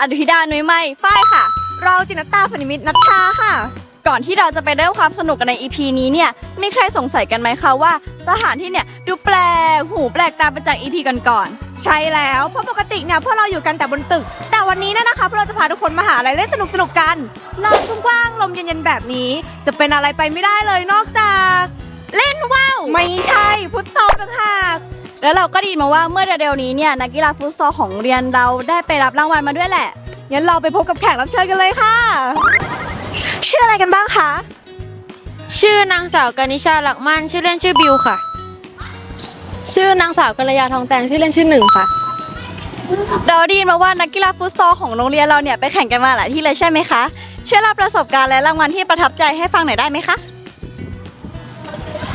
อดุธิดานุ้ยไม่ฝ้ายค่ะ เราจินตาฟนิมิตรนัชชาค่ะ ก่อนที่เราจะไปเริ่มความสนุกกันใน EP นี้เนี่ยมีใครสงสัยกันไหมคะว่า สถานที่เนี่ยดูแปลกหูแปลกตาไปจาก EP ก่อนใช่แล้วเพราะปกติเนี่ยพวกเราอยู่กันแต่บนตึก แต่วันนี้เนยนะคะพวกเราจะพาทุกคนมาหาอะไรเล่นสนุกสนุกๆกันลานกว้างๆลมเย็นๆแบบนี้ จะเป็นอะไรไปไม่ได้เลยนอกจาก เล่นว่าวไม่ใช่ฟุตซอลต่างหาก แล้วเราก็ได้ยินมาว่าเมื่อเร็วๆนี้เนี่ยนักกีฬาฟุตซอลของโรงเรียนเราได้ไปรับรางวัลมาด้วยแหละ งั้นเราไปพบกับแขกรับเชิญกันเลยค่ะ ชื่ออะไรกันบ้างคะ ชื่อนางสาวกานิชาหลักมั่นชื่อเล่นชื่อบิวค่ะ ชื่อนางสาวกัลยาทองแตงชื่อเล่นชื่อหนึ่งค่ะ เราได้ยินมาว่านักกีฬาฟุตซอลของโรงเรียนเราเนี่ยไปแข่งกันมาหลายที่เลยใช่ไหมคะ ช่วยเล่าประสบการณ์และรางวัลที่ประทับใจให้ฟังหน่อยได้ไหมคะ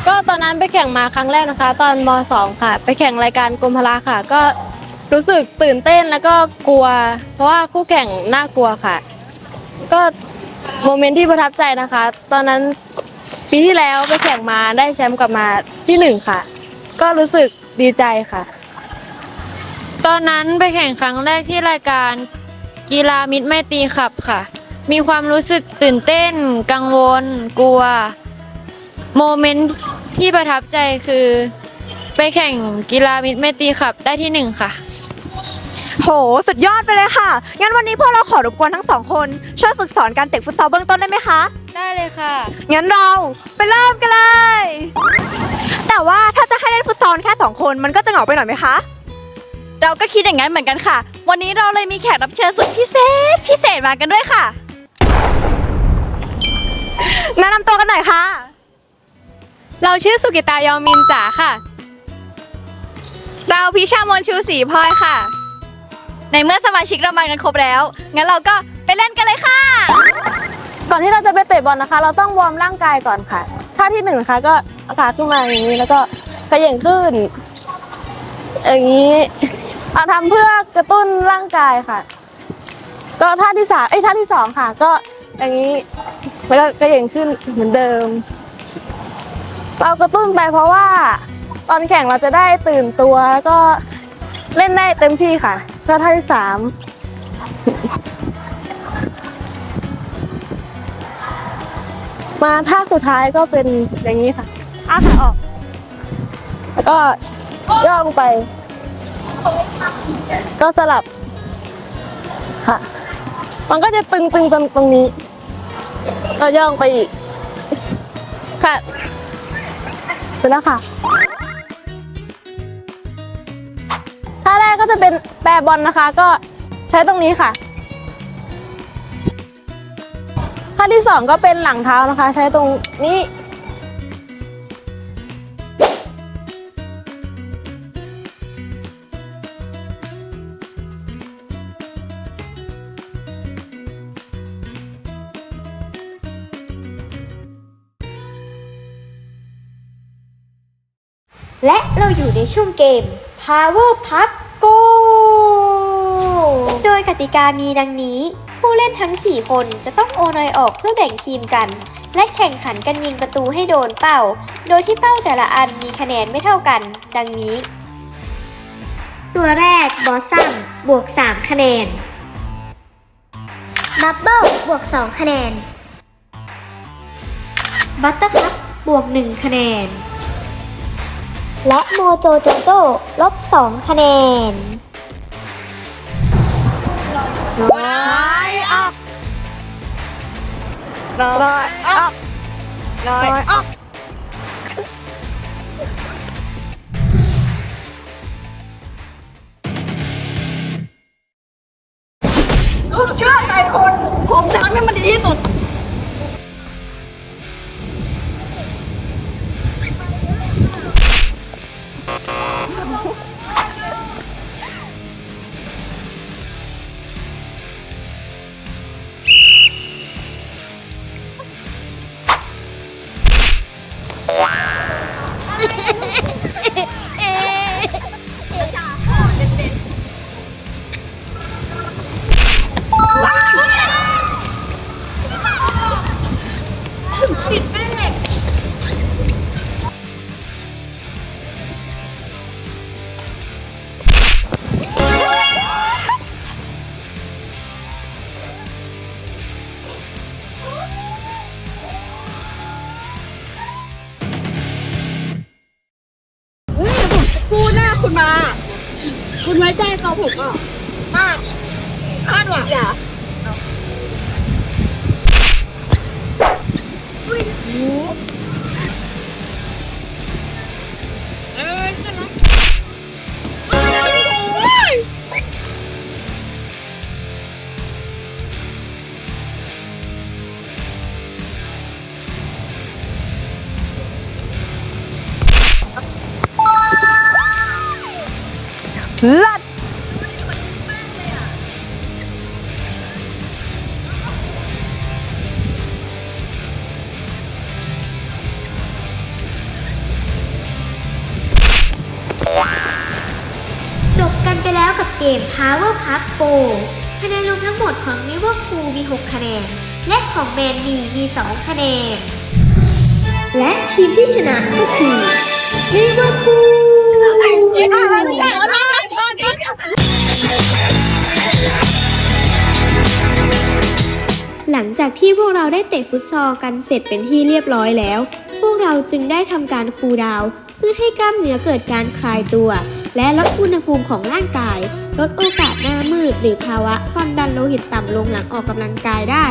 ก็ตอนนั้นไปแข่งมาครั้งแรกนะคะ ตอนม .2 ค่ะ ไปแข่งรายการกรมพละค่ะ ก็รู้สึกตื่นเต้นแล้วก็กลัว เพราะว่าคู่แข่งน่ากลัวค่ะ ก็โมเมนต์ที่ประทับใจนะคะ ตอนนั้นปีที่แล้วไปแข่งมาได้แชมป์กลับมาที่หนึ่งค่ะ ก็รู้สึกดีใจค่ะ ตอนนั้นไปแข่งครั้งแรกที่รายการกีฬามิตรไมตรีขับค่ะ มีความรู้สึกตื่นเต้น กังวล กลัว โมเมนต์ ที่ประทับใจคือไปแข่งกีฬามิตรไมตรีขับได้ที่หนึ่งค่ะ โห สุดยอดไปเลยค่ะ งั้นวันนี้พวกเราขอรบกวนทั้งสองคน ช่วยฝึกสอนการเตะฟุตซอลเบื้องต้นได้ไหมคะ ได้เลยค่ะ งั้นเราไปเริ่มกันเลย แต่ว่าถ้าจะให้เล่นฟุตซอลแค่สองคนมันก็จะเหงาไปหน่อยไหมคะ เราก็คิดอย่างนั้นเหมือนกันค่ะ วันนี้เราเลยมีแขกรับเชิญสุดพิเศษพิเศษมากันด้วยค่ะแนะนำตัวกันหน่อยค่ะ เราชื่อสุกิตายอมินจ๋าค่ะ เราพิชามนชูศรีพลอยค่ะ ในเมื่อสมาชิกเรามากันครบแล้ว งั้นเราก็ไปเล่นกันเลยค่ะ ก่อนที่เราจะไปเตะบอลนะคะ เราต้องวอร์มร่างกายก่อนค่ะท่าที่หนึ่งนะคะก็เอาขาขึ้นมาอย่างนี้แล้วก็เขย่งขึ้น อย่างนี้เอาทำเพื่อกระตุ้นร่างกายค่ะ ก็ท่าที่สามเอ้ยท่าที่สองค่ะ ก็อย่างนี้แล้วก็เขย่งขึ้นเหมือนเดิม เรากระตุ้นไปเพราะว่า ตอนแข่งเราจะได้ตื่นตัวแล้วก็เล่นได้เต็มที่ค่ะก็ท่าที่สามมาท่าสุดท้ายก็เป็นอย่างนี้ค่ะอ้าขาออก แล้วก็ย่องไป ก็สลับค่ะ มันก็จะตึงตึงตรงตรงนี้ ก็ย่องไปอีกค่ะ จแล้วค่ะท่าแรกก็จะเป็นแปรบอลนะคะ ก็ใช้ตรงนี้ค่ะท่าที่สองก็เป็นหลังเท้านะคะ ใช้ตรงนี้ และเราอยู่ในช่วงเกม Power Pup Go โดยกติกามีดังนี้ ผู้เล่นทั้ง 4 คนจะต้องโอนอยออกเพื่อแบ่งทีมกัน และแข่งขันกันยิงประตูให้โดนเป้า โดยที่เป้าแต่ละอันมีคะแนนไม่เท่ากัน ดังนี้ ตัวแรกบอสซัมบวก 3 คะแนนบับเบิลบวก 2 คะแนนบัตเตอร์คัพบวก 1 คะแนน และโมโจโจโจลบ2คะแนนน้อยออกน้อยออกน้อยออกเชื่อใจคน ผมจะทำให้มันดีที่สุด มา คุณไว้ใจตัวผมอะมากคาดหวังอย่า ลัดจบกันไปแล้วกับเกม Power Cup Go คะแนนรวมทั้งหมดของ Liverpool มี 6 คะแนน และของแมนมีมี 2 คะแนน และทีมที่ชนะก็คือ Liverpool หลังจากที่พวกเราได้เตะฟุตซอลกันเสร็จเป็นที่เรียบร้อยแล้ว พวกเราจึงได้ทำการคูลดาวน์เพื่อให้กล้ามเนื้อเกิดการคลายตัว และลดอุณหภูมิของร่างกาย ลดโอกาสหน้ามืดหรือภาวะความดันโลหิตต่ำลงหลังออกกำลังกายได้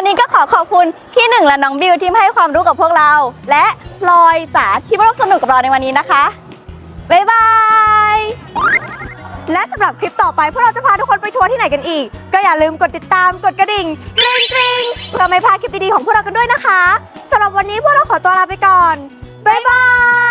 วันนี้ก็ขอขอบคุณพี่หนึ่งและน้องบิวที่มาให้ความรู้กับพวกเรา และพลอยจ๋าที่มาร่วมสนุกกับเราในวันนี้นะคะ บ๊ายบาย และสำหรับคลิปต่อไปพวกเราจะพาทุกคนไปทัวร์ที่ไหนกันอีก ก็อย่าลืมกดติดตามกดกระดิ่งกริ๊งกริ๊งเพื่อไม่พลาดคลิปดีๆของพวกเรากันด้วยนะคะสำหรับวันนี้พวกเราขอตัวลาไปก่อน บ๊ายบาย